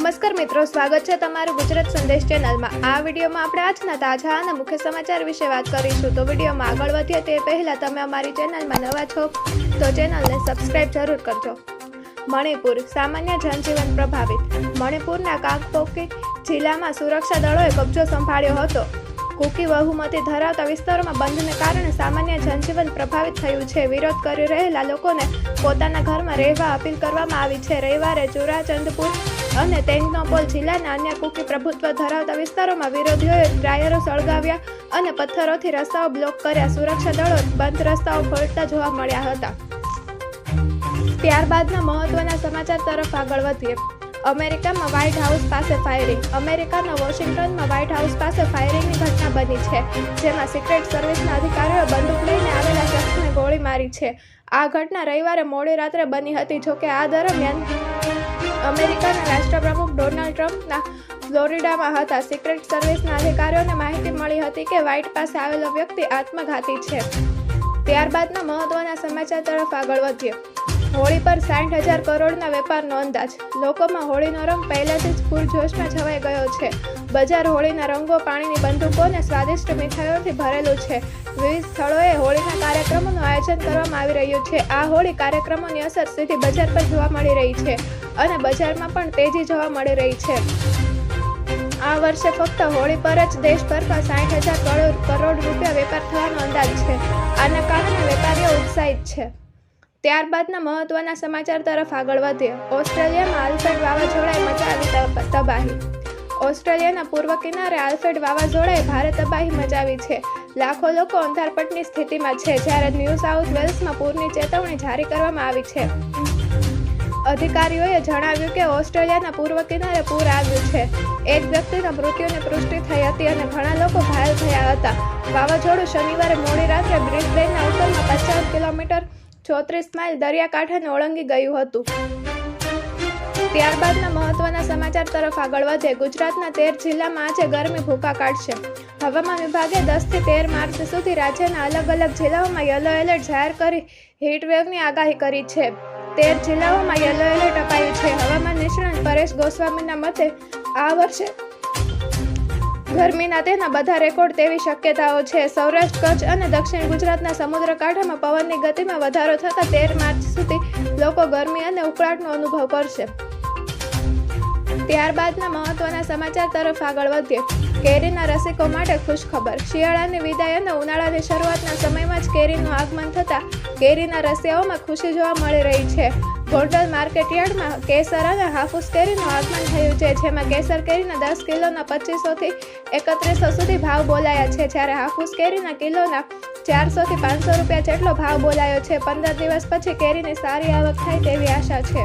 નમસ્કાર મિત્રો, સ્વાગત છે તમારું ગુજરાત સંદેશ ચેનલમાં. આ વિડીયોમાં આપણે આજના તાજા અને મુખ્ય સમાચાર વિશે વાત કરીશું. તો વિડીયોમાં આગળ વધીએ તે પહેલાં તમે અમારી ચેનલમાં નવા છો, તો ચેનલને સબસ્ક્રાઇબ જરૂર કરજો. મણિપુર, સામાન્ય જનજીવન પ્રભાવિત. મણિપુરના કાંગપોકી જિલ્લામાં સુરક્ષા દળોએ કબજો સંભાળ્યો હતો. કુકી બહુમતી ધરાવતા વિસ્તારોમાં બંધને કારણે સામાન્ય જનજીવન પ્રભાવિત થયું છે. વિરોધ કરી રહેલા લોકોને પોતાના ઘરમાં રહેવા અપીલ કરવામાં આવી છે. રવિવારે ચુરાચંદપુર અને તેંગનોપોલ જિલ્લાના અન્ય કુકી પ્રભુત્વ ધરાવતા વિસ્તારોમાં વિરોધીઓએ ડ્રાયરો સળગાવ્યા અને પથ્થરોથી રસ્તાઓ બ્લોક કર્યા. સુરક્ષા દળો બંધ રસ્તાઓ ખોલતા જોવા મળ્યા હતા. ત્યારબાદના મહત્વના સમાચાર તરફ આગળ વધીએ. અમેરિકામાં વ્હાઇટ હાઉસ પાસે ફાયરિંગ. અમેરિકાના વોશિંગ્ટનમાં વ્હાઇટ હાઉસ પાસે ફાયરિંગની ઘટના બની છે, જેમાં સિક્રેટ સર્વિસના અધિકારીઓ બંદૂક લઈને આવેલા શખ્સને ગોળી મારી છે. આ ઘટના રવિવારે મોડી રાત્રે બની હતી, જોકે આ દરમિયાન અમેરિકાના રાષ્ટ્રપ્રમુખ ડોનાલ્ડ ટ્રમ્પના ફ્લોરિડામાં હતા. સિક્રેટ સર્વિસના અધિકારીઓને માહિતી મળી હતી કે વ્હાઇટ પાસે આવેલો વ્યક્તિ આત્મઘાતી છે. ત્યારબાદના મહત્વના સમાચાર તરફ આગળ વધીએ. હોળી પર સાઠ હજાર કરોડના વેપારનો અંદાજ. લોકોમાં હોળીનો રંગ પહેલેથી જ પૂરજોશમાં છવાઈ ગયો છે. બજાર હોળીના રંગો, પાણીની બંદૂકો અને સ્વાદિષ્ટ મીઠાઈઓથી ભરેલું છે. વિવિધ સ્થળોએ હોળીના કાર્યક્રમોનું આયોજન કરવામાં આવી રહ્યું છે. આ હોળી કાર્યક્રમોની અસર સીધી બજાર પર જોવા મળી રહી છે અને બજારમાં પણ તેજી જોવા મળી રહી છે. આ વર્ષે ફક્ત હોળી પર જ દેશભરમાં સાઠ હજાર કરોડ કરોડ રૂપિયા વેપાર થવાનો અંદાજ છે. આના કારણે વેપારીઓ ઉત્સાહિત છે. ત્યારબાદના મહત્વના સમાચાર તરફ આગળ વધીએ. ઓસ્ટ્રેલિયામાં આલ્ફ્રેડ વાવાઝોડાએ મચાવી તબાહી. ઓસ્ટ્રેલિયાના પૂર્વ કિનારે આલ્ફ્રેડ વાવાઝોડાએ ભારે તબાહી મચાવી છે. લાખો લોકો અંધારપટની સ્થિતિમાં છે. જ્યારે ન્યૂ સાઉથ વેલ્સમાં પૂરની ચેતવણી જારી કરવામાં આવી છે. અધિકારીઓએ જણાવ્યું કે ઓસ્ટ્રેલિયાના પૂર્વ કિનારે પૂર આવ્યું છે. એક વ્યક્તિના મૃત્યુની પુષ્ટિ થઈ હતી અને ઘણા લોકો ઘાયલ થયા હતા. વાવાઝોડું શનિવારે મોડી રાત્રે બ્રિસ્બેનના ઉત્તરમાં પચાસ કિલોમીટર ચોત્રીસ માઇલ દરિયાકાંઠાને ઓળંગી ગયું હતું. ત્યારબાદના મહત્વના સમાચાર તરફ આગળ વધે. ગુજરાતના તેર જિલ્લામાં આજે ગરમી ભૂકા કાઢશે. હવામાન વિભાગે દસથી તેર માર્ચ સુધી રાજ્યના અલગ અલગ જિલ્લાઓમાં યલો એલર્ટ જાહેર કરી હીટવેવની આગાહી કરી છે. તેર જિલ્લાઓમાં યલો એલર્ટ અપાયું છે. હવામાન નિષ્ણાત પરેશ ગોસ્વામીના મતે આ વર્ષે ગરમીના તેના બધા રેકોર્ડ તેવી શક્યતાઓ છે. સૌરાષ્ટ્ર, કચ્છ અને દક્ષિણ ગુજરાતના સમુદ્ર કાંઠામાં પવનની ગતિમાં વધારો થતાં તેર માર્ચ સુધી લોકો ગરમી અને ઉકળાટનો અનુભવ કરશે. ત્યારબાદના મહત્વના સમાચાર તરફ આગળ વધીએ. કેરીના રસિકો માટે ખુશખબર શિયાળાની વિદાય અને ઉનાળાની શરૂઆતના સમયમાં જ કેરીનું આગમન થતાં કેરીના રસિયાઓમાં ખુશી જોવા મળી રહી છે. ગોંડલ માર્કેટ યાર્ડમાં કેસર અને હાફૂસ કેરીનું આગમન થયું છે, જેમાં કેસર કેરીના દસ કિલોના પચીસોથી એકત્રીસો સુધી ભાવ બોલાયા છે, જ્યારે હાફૂસ કેરીના કિલોના ચારસોથી પાંચસો રૂપિયા જેટલો ભાવ બોલાયો છે. પંદર દિવસ પછી કેરીની સારી આવક થાય તેવી આશા છે.